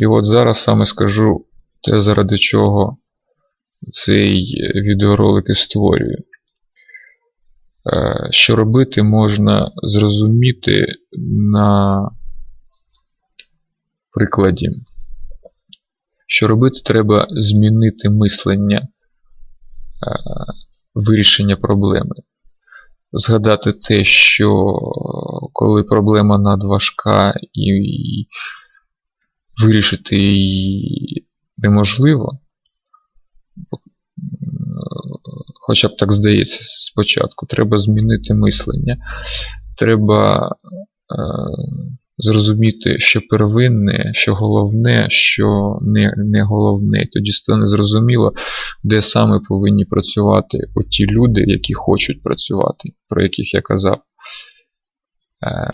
І от зараз саме скажу те, заради чого цей відеоролик і створюю. Е, що робити можна зрозуміти на прикладі. Що робити, треба змінити мислення е, вирішення проблеми. Згадати те, що коли проблема надважка і вирішити її неможливо, хоча б так здається спочатку, треба змінити мислення. Треба е, зрозуміти, що первинне, що головне, що не не головне. Тоді стане зрозуміло, де саме повинні працювати оті люди, які хочуть працювати, про яких я казав. Е, е,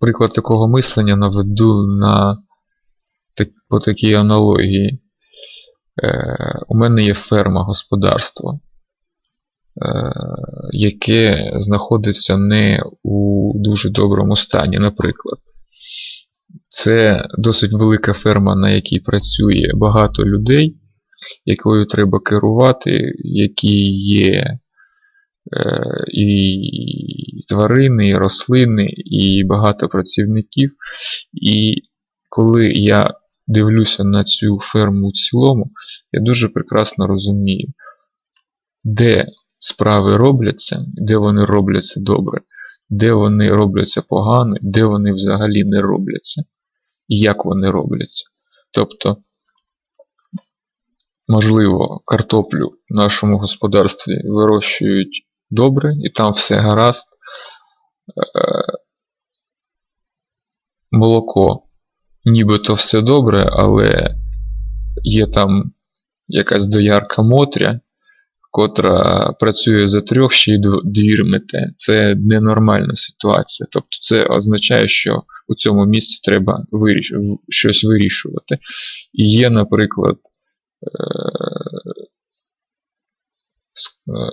Приклад такого мислення наведу на по такій аналогії. Е, У мене є ферма господарство. Е, яке знаходиться не у дуже доброму стані, наприклад. Це досить велика ферма, на якій працює багато людей, якою треба керувати, які є е, і тварини, і рослини, і багато працівників. І коли я дивлюся на цю ферму в цілому, я дуже прекрасно розумію, де справи робляться, де вони робляться добре, де вони робляться погано, де вони взагалі не робляться, і як вони робляться. Тобто, можливо, картоплю в нашому господарстві вирощують добре, і там все гаразд. Е, молоко, нібито все добре, але є там якась доярка Мотря, котра працює за трьох, ще й двір мете. Це ненормальна ситуація. Тобто це означає, що у цьому місці треба виріш... щось вирішувати. І є, наприклад, е,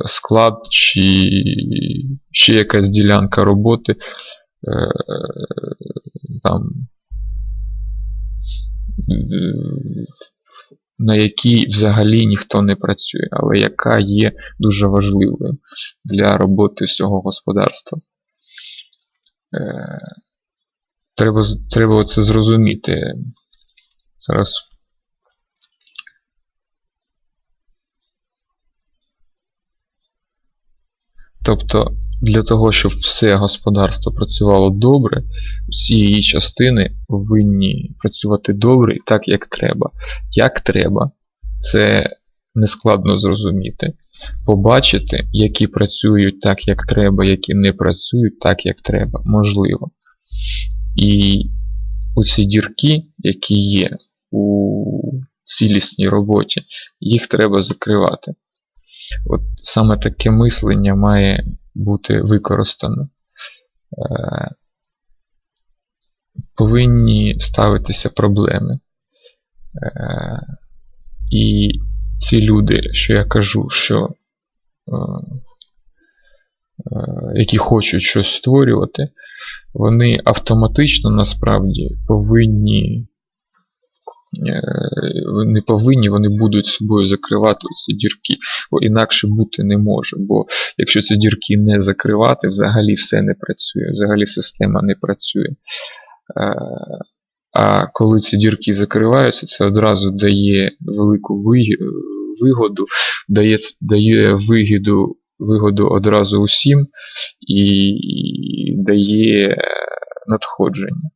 склад чи ще якась ділянка роботи. Е, там на якій взагалі ніхто не працює, але яка є дуже важливою для роботи всього господарства. Е, треба треба це зрозуміти. Зараз. Тобто для того, щоб все господарство працювало добре, всі її частини повинні працювати добре і так, як треба. Як треба, це нескладно зрозуміти. Побачити, які працюють так, як треба, які не працюють так, як треба, можливо. І оці дірки, які є у цілісній роботі, їх треба закривати. От Саме таке мислення має бути використано. Е, повинні ставитися проблеми. Е, і ці люди, що я кажу, що е, які хочуть щось створювати, вони автоматично насправді повинні не повинні, вони будуть собою закривати ці дірки, бо інакше бути не може. Бо якщо ці дірки не закривати, взагалі все не працює, взагалі система не працює. Е, а коли ці дірки закриваються, це одразу дає велику вигоду, дає дає вигоду вигоду одразу усім і дає надходження.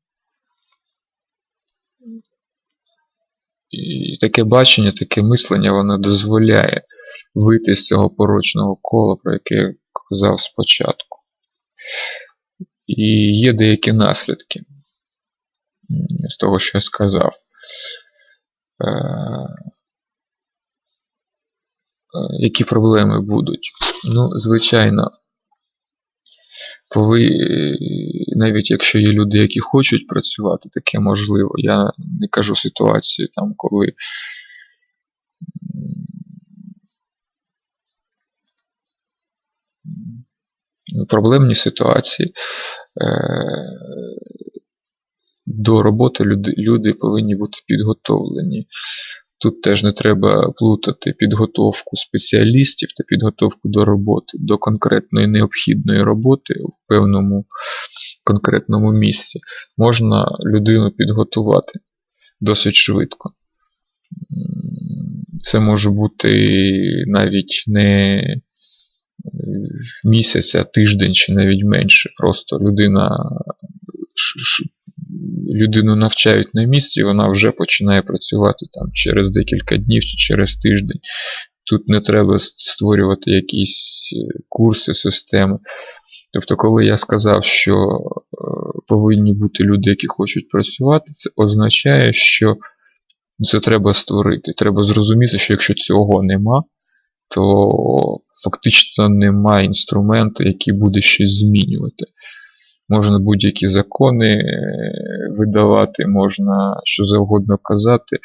І таке бачення, таке мислення, воно дозволяє вийти з цього порочного кола, про яке я казав спочатку. І є деякі наслідки з того, що я сказав. Е, е, які проблеми будуть? Ну, звичайно, ви, навіть якщо є люди, які хочуть працювати, таке можливо. Я не кажу ситуації, там, коли проблемні ситуації. Е, до роботи люди, люди повинні бути підготовлені. Тут теж не треба плутати підготовку спеціалістів та підготовку до роботи, до конкретної необхідної роботи в певному конкретному місці. Можна людину підготувати досить швидко. Це може бути навіть не місяць, а тиждень чи навіть менше. Просто людина людину навчають на місці, вона вже починає працювати там через декілька днів чи через тиждень. Тут не треба створювати якісь е, курси, системи. Тобто, коли я сказав, що е, повинні бути люди, які хочуть працювати, це означає, що це треба створити. Треба зрозуміти, що якщо цього нема, то фактично немає інструменту, який буде щось змінювати. Можна будь-які закони е, видавати, можна що завгодно казати,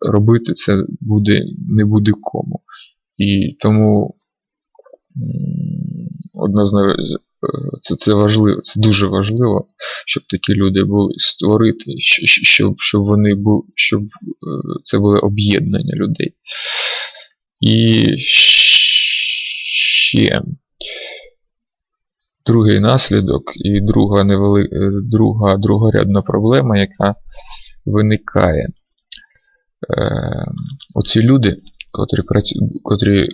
робити це буде, не буде кому. І тому однозначно е, це це важливо, це дуже важливо, щоб такі люди були створити, щоб щоб вони були, щоб е, це були об'єднання людей. І ще другий наслідок і друга невели... Е, друга другорядна проблема, яка виникає. Е, Оці люди, котрі, працю... котрі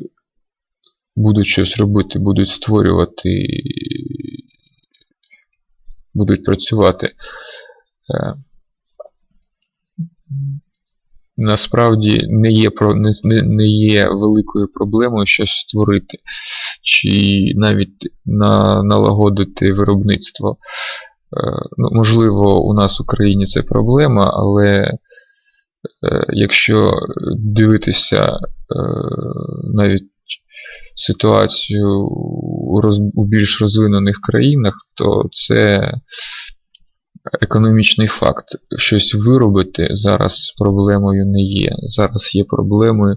будуть щось робити, будуть створювати, будуть працювати. Е, насправді не є не, не є великою проблемою щось створити, чи навіть на, налагодити виробництво. Е, ну, Можливо, у нас в Україні це проблема, але е, якщо дивитися навіть ситуацію у більш розвинених країнах, то це економічний факт. Щось виробити зараз проблемою не є. Зараз є проблемою,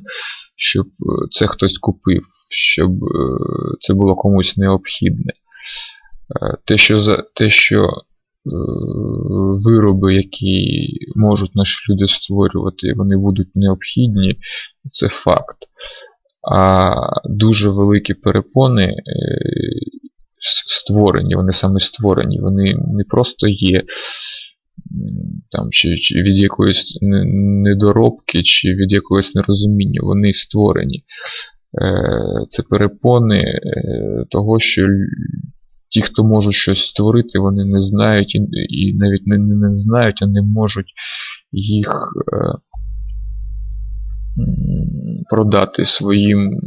щоб це хтось купив, щоб е, це було комусь необхідне. Е, те, що те, що е, вироби, які можуть наші люди створювати, вони будуть необхідні, це факт. А дуже великі перепони створені, вони саме створені, вони не просто є там, чи, чи від якоїсь недоробки, чи від якогось нерозуміння, вони створені. Е, це перепони е, того, що ті, хто можуть щось створити, вони не знають і навіть не, не знають, а не можуть їх е, продати своїм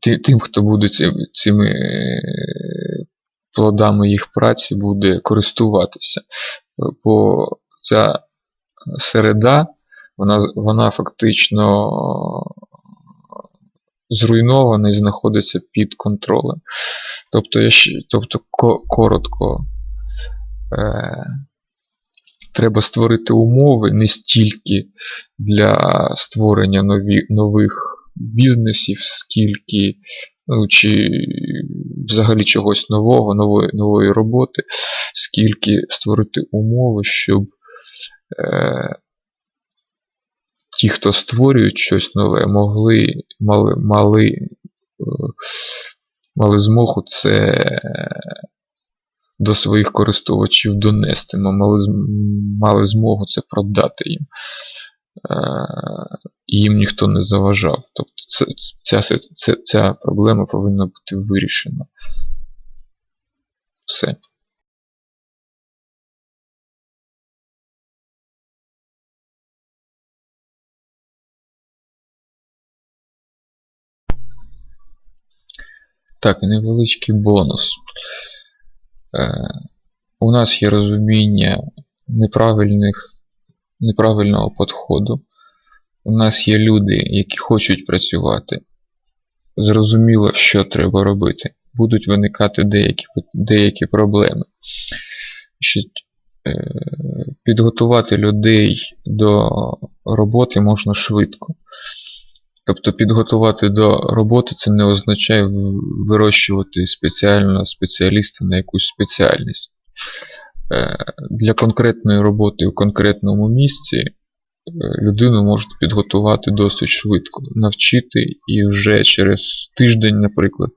тим, хто буде цими е, плодами їх праці, буде користуватися. Бо ця середа, вона, вона фактично зруйнована і знаходиться під контролем. Тобто, я тобто коротко, е, треба створити умови не стільки для створення нові, нових бізнесів, скільки ну, чи взагалі чогось нового, нової нової роботи, скільки створити умови, щоб е, ті, хто створюють щось нове, могли мали, мали, е, мали змогу це до своїх користувачів донести, мали, мали змогу це продати їм. Е, їм ніхто не заважав. Тобто ця, ця, ця проблема повинна бути вирішена. Все. Так, невеличкий бонус. Е, У нас є розуміння неправильних, неправильного підходу у нас є люди, які хочуть працювати. Зрозуміло, що треба робити. Будуть виникати деякі деякі проблеми. Е, Підготувати людей до роботи можна швидко. Тобто підготувати до роботи це не означає вирощувати спеціально спеціаліста на якусь спеціальність. Е, Для конкретної роботи в конкретному місці е, людину можуть підготувати досить швидко, навчити, і вже через тиждень, наприклад,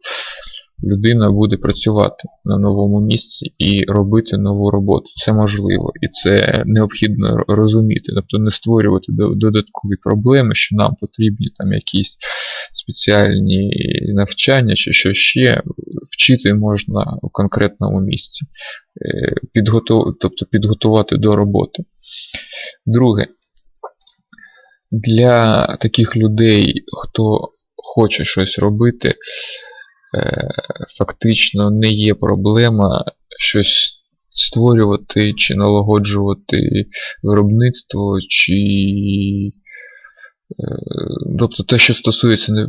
людина буде працювати на новому місці і робити нову роботу. Це можливо, і це необхідно розуміти, тобто не створювати додаткові проблеми, що нам потрібні там якісь спеціальні навчання чи що ще. Вчити можна у конкретному місці, Е, підготов... тобто підготувати до роботи. Друге, для таких людей, хто хоче щось робити, фактично не є проблема щось створювати чи налагоджувати виробництво, чи е, тобто те, що стосується е,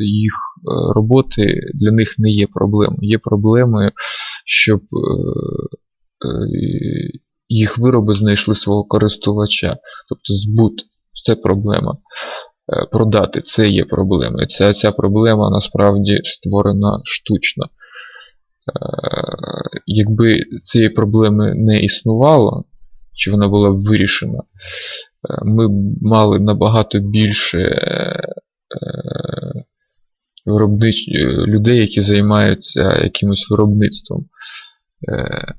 їх е, роботи, для них не є проблемою. Є проблемою, щоб е, е, їх вироби знайшли свого користувача, тобто збут. Це проблема. Е, Продати це є проблема. Ця, ця проблема насправді створена штучно. Е, Якби цієї проблеми не існувало, чи вона була б вирішена, е, ми б мали набагато більше людей, які займаються якимось виробництвом. Е,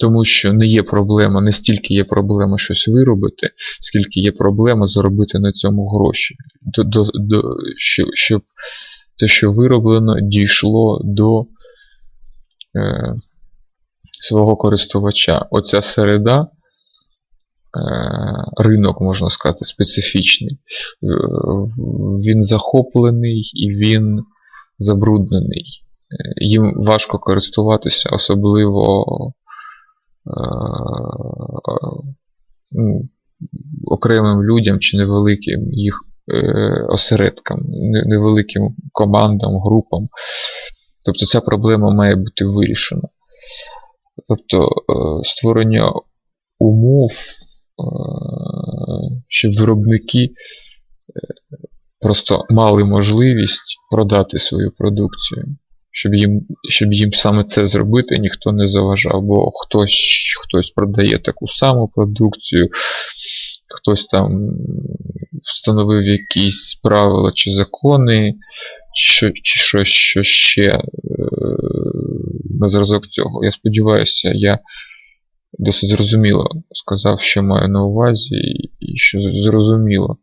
Тому що не є проблема, не стільки є проблема щось виробити, скільки є проблема заробити на цьому гроші. До, до, до, що, щоб те, що вироблено, дійшло до е, свого користувача. Оця середа, е, ринок, можна сказати, специфічний. Він захоплений і він забруднений. Е, Їм важко користуватися, особливо ну, окремим людям чи невеликим їх е, осередкам, невеликим командам, групам. Тобто ця проблема має бути вирішена. Тобто е, створення умов, е, щоб виробники е, просто мали можливість продати свою продукцію. Щоб їм, щоб їм саме це зробити, ніхто не заважав, бо хтось, хтось продає таку саму продукцію, хтось там встановив якісь правила чи закони, чи, щось що ще е, на зразок цього. Я сподіваюся, я досить зрозуміло сказав, що маю на увазі, і що зрозуміло